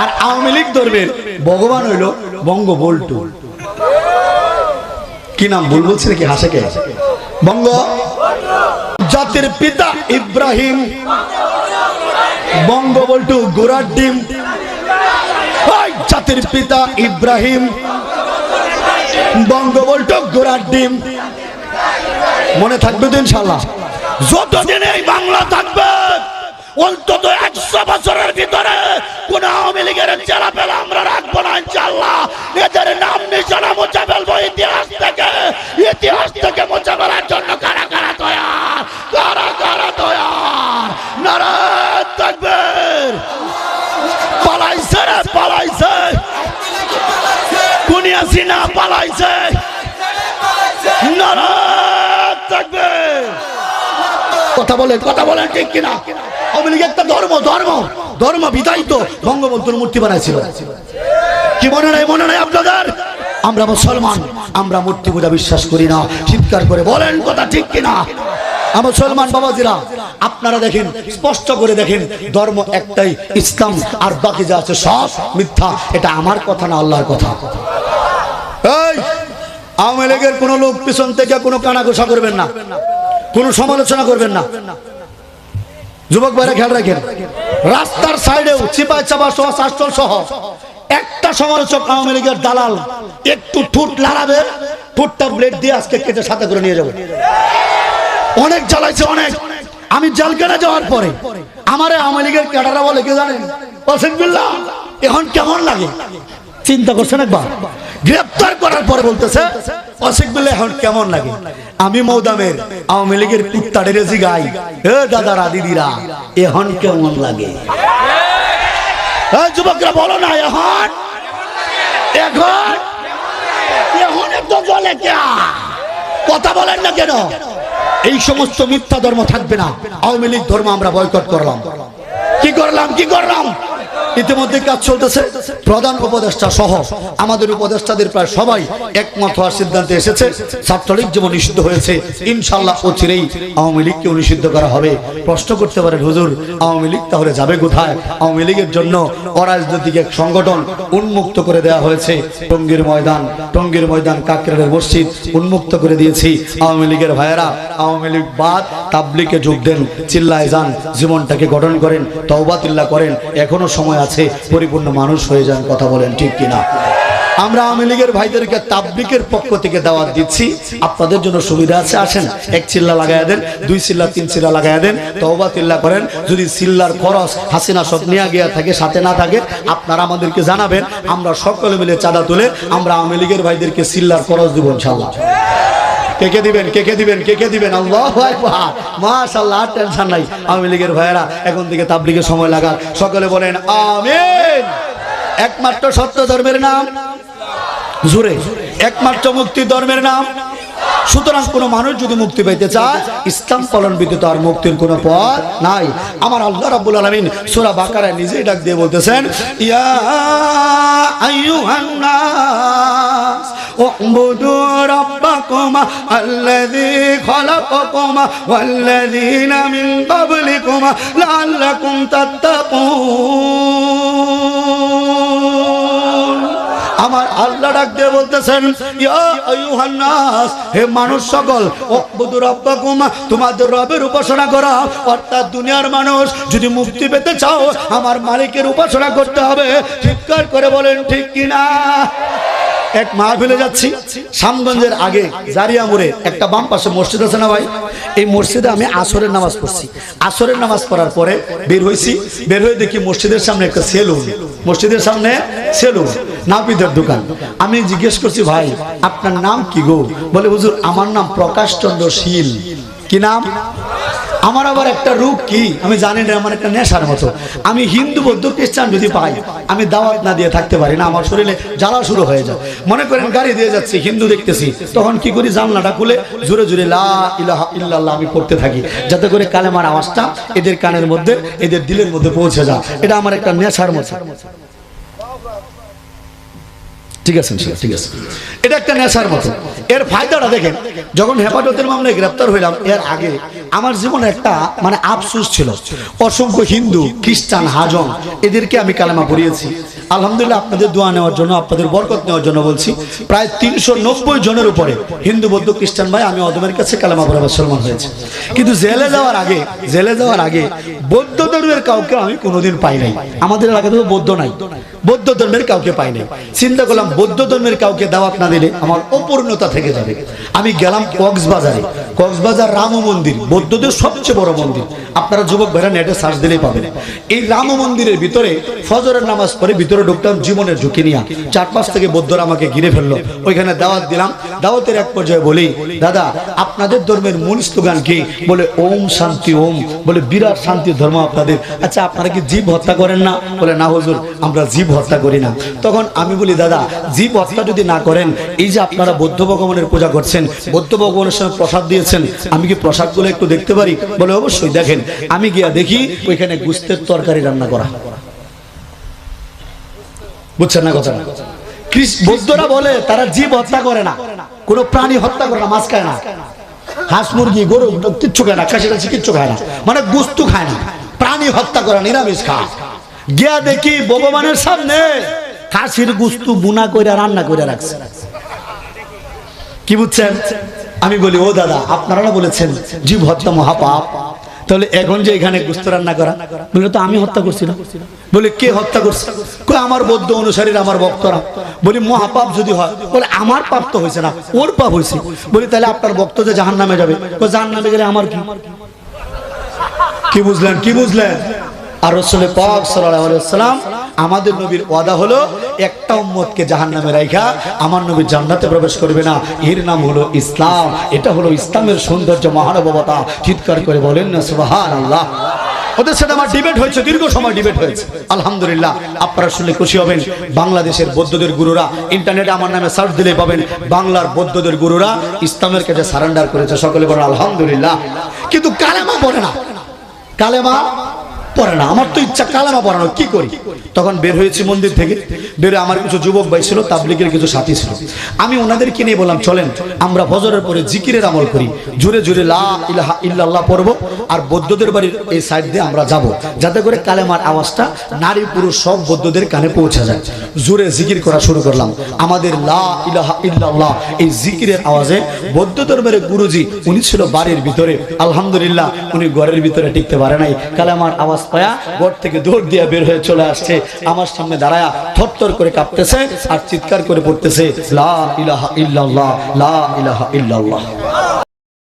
আর আওয়ামী লীগ ধরবেন ভগবান হইল বঙ্গ বল্টু কি নাম, ভুল বলছি নাকি হাসে কে? বঙ্গ। জাতির পিতা ইব্রাহিম। বঙ্গ বল্টু গোড়ার ডিম। জাতির পিতা ইব্রাহিম। বঙ্গ বল্টু গোড়ার ডিম। মনে থাকবে তো ইনশাল্লাহ যতদিন এই বাংলা থাকবে, অন্তত একশো বছরের ভিতরে কোন আওয়ামী লীগের চেলা পেলা আমরা রাখব না ইনশাল্লাহ এদের নাম নিশানা মুছে ফেলব ইতিহাস থেকে ইতিহাস থেকে মুছে ফেলার জন্য কারা কারা তৈয়ার কারা কারা তৈয়ার নারায়ণ থাকবে পালাইছে রে পালাইছে কুনিয়াসি না পালাইছে। কথা বলেন কথা বলেন ঠিক কিনা? একটা ধর্ম ধর্ম। ধর্ম বঙ্গবন্ধুর মূর্তি বানাইছিল। কি মনে নাই মনে নাই আপনাদের? আমরা মুসলমান, আমরা মূর্তি পূজা বিশ্বাস করি না। চিৎকার করে বলেন কথা ঠিক কিনা? মুসলমান বাবাজিরা, আপনারা দেখেন, স্পষ্ট করে দেখেন, ধর্ম একটাই ইসলাম, আর বাকি যা আছে সব মিথ্যা। এটা আমার কথা না আল্লাহর কথা। আওয়ামী লীগের কোনো লোক পিছন থেকে কোনো কানাঘোষা করবেন না। কোনো সমালোচনা করবেন না। যুবক ভাইরা খেয়াল রাখেন, রাস্তার সাইডেও চিপাই চাপা সহ শাসন সহ একটা সমালোচক আওয়ামী লীগের দালাল একটু ঠুট লাড়াবে, ঠুটটা ব্লেড দিয়ে আজকে কেটে সাথে করে নিয়ে যাবে। অনেক জ্বালাইছে অনেক। আমি জেলখানা যাওয়ার পরে আমারে আওয়ামী লীগের ক্যাডারা বলে, কে জানেন? এখন কেমন লাগে? চিন্তা করছেন একবার? গ্রেপ্তার করার পরে বলতেছে, অসিক বিল্লাহ এখন কেমন লাগে? আমি মৌদামের আওয়ামী লীগের কুত্তাড়ে রেজি গাই। এ দাদারা, দিদিরা, এখন কেমন লাগে? যুবকরা বলো না, এখন? এখন? এখন জলে কে? কথা বলেন না কেন? এই সমস্ত মিথ্যা ধর্ম থাকবে না। আওয়ামী লীগ ধর্ম আমরা বয়কট করলাম। কি করলাম কি করলাম? ইতিমধ্যে কাজ চলতেছে। প্রধান উপদেষ্টা সহ আমাদের উপদেষ্টাদের প্রায় সবাই একমত হওয়ার সিদ্ধান্তে এসেছে। ছাত্রলীগ যেমন নিষিদ্ধ হয়েছে ইনশাল্লাহ অচিরেই আওয়ামী লীগকেও নিষিদ্ধ করা হবে। প্রশ্ন করতে পারেন, হুজুর, আওয়ামী লীগ তাহলে যাবে কোথায়? আওয়ামী লীগের জন্য অরাজনৈতিক এক সংগঠন উন্মুক্ত করে দেওয়া হয়েছে টঙ্গীর ময়দান। টঙ্গীর ময়দান কাকরারের মসজিদ উন্মুক্ত করে দিয়েছি। আওয়ামী লীগের ভাইয়েরা, আওয়ামী লীগ বাদ তাবলিকে যোগ দেন, চিল্লায় যান, জীবনটাকে গঠন করেন, তওবাতিল্লা করেন, এখনও সময় আছে, পরিপূর্ণ মানুষ হয়ে যান, কথা বলেন ঠিক কিনা। আমরা আওয়ামী লীগের ভাইদেরকে তাবলিকের পক্ষ থেকে দাওয়াত দিচ্ছি। আপনাদের জন্য সুবিধা আছে, আসেন, এক চিল্লা লাগাই দেন, দুই চিল্লা, তিন চিল্লা লাগাই দেন, তওবা, তিল্লা করেন। যদি চিল্লার খরচ হাসিনা সব নিয়ে গিয়া থাকে, সাথে না থাকে, আপনারা আমাদেরকে জানাবেন, আমরা সকলে মিলে চাঁদা তুলে আমরা আওয়ামী লীগের ভাইদেরকে চিল্লার খরচ দিব ইনশাল্লাহ কে দিবেন? কে দিবেন? কে কে দিবেন? আল্লাহ মাশাআল্লাহ, আর টেনশন নাই। আওয়ামী লীগের ভাইয়েরা, এখন থেকে তাবলিগের সময় লাগান। সকলে বলেন, আমিন। একমাত্র সত্য ধর্মের নাম। জুড়ে। একমাত্র মুক্তি ধর্মের নাম। সুতরাং কোন মানুষ যদি মুক্তি পাইতে চায়, ইসলাম পালন ব্যতীত আর মুক্তির কোনো পথ নাই। আমার আল্লাহ রাব্বুল আলামিন সূরা বাকারায় নিজেই ডাক দিয়ে বলতেছেন, ইয়া আইয়ুহান নাস। উবুদু রাব্বাকুম আল্লাযী খালাকাকুম ওয়াল্লাযীনা মিন ক্বাবলিকুম লাআল্লাকুম তাত্তাকুন আমার আল্লাহ ডাক দিয়ে বলতেছেন হে মানুষ সকল তোমাদের রবের উপাসনা করো, অর্থাৎ দুনিয়ার মানুষ, যদি মুক্তি পেতে চাও, আমার মালিকের উপাসনা করতে হবে। চিৎকার করে বলেন, ঠিক কিনা? এক মাহফিলে যাচ্ছি। শামগঞ্জের আগে জারিয়া মোড়ে একটা বাম পাশে মসজিদ আছে না ভাই? এই মসজিদে আমি আসরের নামাজ পড়ছি। আসরের নামাজ পড়ার পরে বের হয়েছি বের হয়ে দেখি মসজিদের সামনে একটা সেলুন। মসজিদের সামনে সেলুন, নাপিতের দোকান। আমি জিজ্ঞেস করছি, ভাই, আপনার নাম কি গো? বলে, হুজুর, আমার নাম প্রকাশ চন্দ্র শীল। কি নাম? আমার আবার একটা রূপ কি? আমি জানি না, আমার একটা নেশার মতো। আমি হিন্দু, বৌদ্ধ, খ্রিস্টান যদি পাই, আমি দাওয়াত না দিয়ে থাকতে পারি না, আমার শরীরে জ্বালা শুরু হয়ে যায়। মনে করেন গাড়ি দিয়ে যাচ্ছি, হিন্দু দেখতেছি, তখন কি করি? জানলাটা খুলে জোরে জোরে লা ইলাহা ইল্লাল্লাহ আমি করতে থাকি, যাতে করে কালেমার আওয়াজটা এদের কানের মধ্যে, এদের দিলের মধ্যে পৌঁছে যায়। এটা আমার একটা নেশার মতো। ঠিক আছে ঠিক আছে। এটা একটা নেশার মতো। এর ফায়দাটা দেখেন, যখন হেফাজতের মামলায় গ্রেপ্তার হইলাম, এর আগে আমার জীবনে একটা মানে আফসোস ছিল। অসংখ্য হিন্দু, খ্রিস্টান, হাজং, এদেরকে আমি কালেমা পড়িয়েছি। আলহামদুলিল্লাহ আপনাদের দোয়া নেওয়ার জন্য, আপনাদের বরকত নেওয়ার জন্য বলছি, প্রায় তিনশো নব্বই জনের উপরে হিন্দু, বৌদ্ধ, খ্রিস্টান ভাই আমি অদমের কাছে কালেমা পড়ে মুসলমান হয়েছে। কিন্তু জেলে যাওয়ার আগে, জেলে যাওয়ার আগে বৌদ্ধ ধর্মের কাউকে আমি কোনোদিন পাই নাই। আমাদের এলাকাতে বৌদ্ধ নাই। বৌদ্ধ ধর্মের কাউকে পাই নাই। চিন্তা করলাম, বৌদ্ধ ধর্মের কাউকে দাওয়াত না দিলে আমার অপূর্ণতা থেকে যাবে। আমি গেলাম কক্সবাজারে। কক্সবাজার রাম মন্দির বৌদ্ধদের সবচেয়ে বড় মন্দির। আপনারা যুবক ভাইরা নেটে সার্চ দিলেই পাবেন। এই রাম মন্দিরের ভিতরে ফজরের নামাজ পরে ভিতরে ঢুকতাম জীবনের ঝুঁকি নিয়ে। চার পাঁচ থেকে বৌদ্ধরা আমাকে ঘিরে ফেলল। ওইখানে দাওয়াত দিলাম। দাওয়াতের এক পর্যায়ে বলি, দাদা, আপনাদের ধর্মের মূল স্লোগান কি? বলে, ওম শান্তি, ওম। বলে, বিরাট শান্তি ধর্ম আপনাদের। আচ্ছা আপনারা কি জীব হত্যা করেন না? বলে, না হুজুর, আমরা জীব হত্যা করি না। তখন আমি বলি, দাদা, জীব হত্যা যদি না করেন, এই যে আপনারা বৌদ্ধ ভগবানের পূজা করছেন, বৌদ্ধ ভগবানের সঙ্গে প্রসাদ দিয়েছেন, আমি কি প্রসাদগুলো একটু দেখতে পারি? বলে, অবশ্যই, দেখেন, আমি গিয়া দেখি ওইখানে গুস্তের তরকারি রান্না করা। বুঝছেন না কথা বৌদ্ধরা বলে, তারা জীব হত্যা করে না। কোনো প্রাণী হত্যা করে না, মাছ খায় না। হাঁস, মুরগি, গরু, কিচ্ছু খায় না খাসি টাসি কিচ্ছু খায় না। মানে গুস্তু খায় না। প্রাণী হত্যা করে নিরামিষ খায়। গিয়া দেখি ভগবানের সামনে খাসির গুস্তু বুনা কইরা, রান্না করে রাখছে। কি বুঝছেন? আমি বলি, ও দাদা, আপনারা বলেছেন, জীব হত্যা মহাপাপ। তাহলে এখন যে এখানে গুস্ত রান্না করা? বলে, তো আমি হত্যা করছিলাম। বলে, কে হত্যা করছে? আমার বৌদ্ধ অনুসারীর, আমার বক্তরা বলি, মহাপাপ যদি হয়, বলে, আমার পাপ তো হয়েছে না, ওর পাপ হয়েছে বলি, তাহলে আপনার বক্ত যে জাহান নামে যাবে? জাহান নামে গেলে আমার কি? কি বুঝলেন কি বুঝলেন? আর রসুল পাক ওয়াসাল্লাম আমাদের নবীর ওয়াদা হলো একটা উম্মতকে জাহান্নামে রাখা আমার নবী জান্নাতে প্রবেশ করবে না। এর নাম হলো ইসলাম। এটা হলো ইসলামের সৌন্দর্য মহানবতা চিৎকার করে বলেন না সুবহানাল্লাহ। ওদের সাথে আমার ডিবেট হয়েছে দীর্ঘ সময় ডিবেট হয়েছে। আলহামদুলিল্লাহ আপনারা শুনলে খুশি হবেন। বাংলাদেশের বৌদ্ধদের গুরুরা ইন্টারনেটে আমার নামে সার্চ দিলে পাবেন। বাংলার বৌদ্ধদের গুরুরা ইসলামের কাছে সারেন্ডার করেছে। সকলে বলেন আলহামদুলিল্লাহ। কিন্তু কালেমা পড়ে না। কালেমা পড়ে না, আমার তো ইচ্ছা কালেমা পড়ানো, কি করি? তখন বের হয়েছি মন্দির থেকে, বের আমার কিছু যুবক ভাই ছিল, তাবলিগের কিছু সাথী ছিল। আমি ওনাদেরকে নিয়ে বললাম, চলেন, আমরা ফজরের পরে জিকিরের আমল করি। জুড়ে জুড়ে লা ইলাহা ইল্লাল্লাহ পড়ব আর বৌদ্ধদের বাড়ির এই সাইড দিয়ে আমরা যাব, যাতে করে কালেমার আওয়াজটা নারী পুরুষ সব বৌদ্ধদের কানে পৌঁছে যায়। জুড়ে জিকির করা শুরু করলাম। আমাদের লা ইলাহা ইল্লাল্লাহ এই জিকিরের আওয়াজে বৌদ্ধ ধর্মের গুরুজি, উনি ছিল বাড়ির ভিতরে। আলহামদুলিল্লাহ, উনি ঘরের ভিতরে টিকতে পারে নাই। কালেমার আওয়াজ পায়া ঘর থেকে দৌড় দিয়ে বের হয়ে চলে আসছে। আমার সামনে দাঁড়ায়া থরথর করে কাঁপতেছে আর চিৎকার করে পড়তেছে, লা ইলাহা ইল্লাল্লাহ, লা ইলাহা ইল্লাল্লাহ।